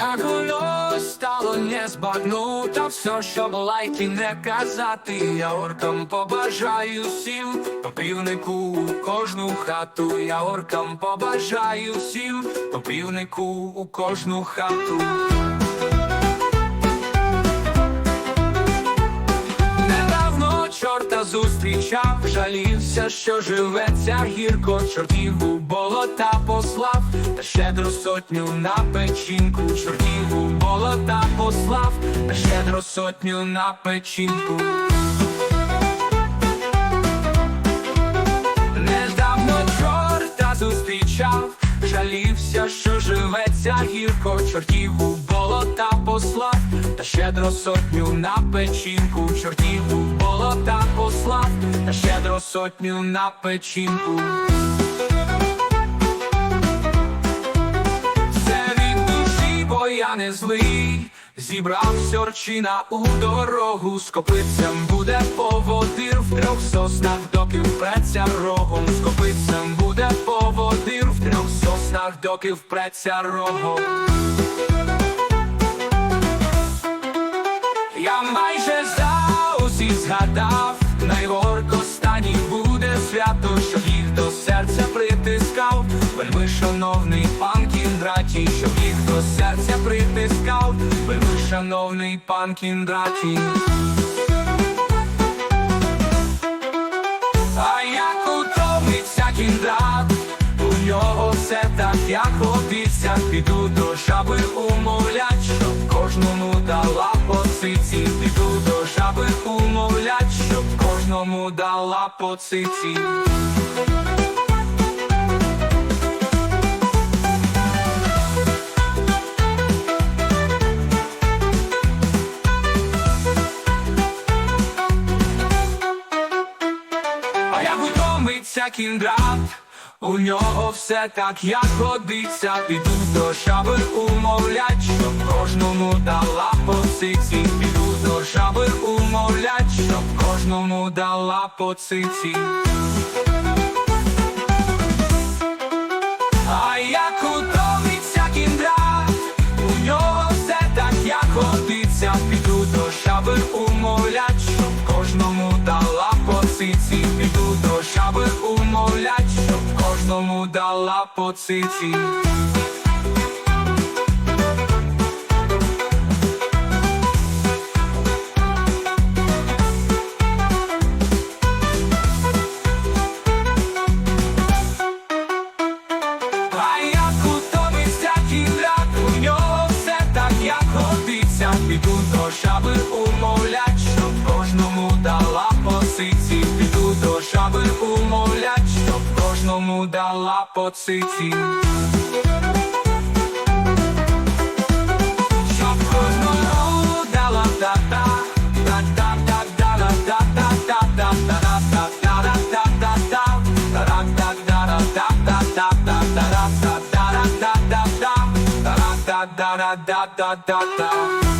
Як воно стало не збагнуто все, щоб лайки не казати, я оркам побажаю всім, по півнику у кожну хату, я оркам побажаю всім, по півнику у кожну хату. Недавно чорта зустрічав, жалівся, що живеться гірко, чортів у болота послав, та щедро сотню на печінку, чортів у болота послав, та щедро сотню на печінку. Недавно чорта зустрічав, жалівся, що живеться гірко, чортів у болота послав, та щедро сотню на печінку, чортів у болота послав, та щедро сотню на печінку. Це від душі, бо я не злий. Зібрав сьорчина у дорогу, з копицем буде поводир в трьох соснах, доки впреться рогом, з копицем буде поводир в трьох соснах, доки впреться рогом. Усі згадав, найгорко останній буде свято, щоб їх до серця притискав, вельми шановний пан Кіндратій, щоб їх до серця притискав, вельми шановний пан Кіндратій. А як утомиться кіндрат, у нього все так, як годиться, піду до жаби умовлять, щоб кожному дала поциці. А як утомиться кіндрат, у нього все так, як годиться, піду до шаби умовлять, щоб кожному дала поциці, піду до шаби умовлять, кожному дала поциці. А як утомиться кіндрат, у нього все так, як годиться, піду до шаби умовлять, кожному дала поциці, піду до шаби умовлять, щоб кожному дала поциці. А умовлять, щоб кожному дала по сиці Піду до жаби умовлять, щоб кожному дала по сиці Щоб кожному дала та-та, da da da da da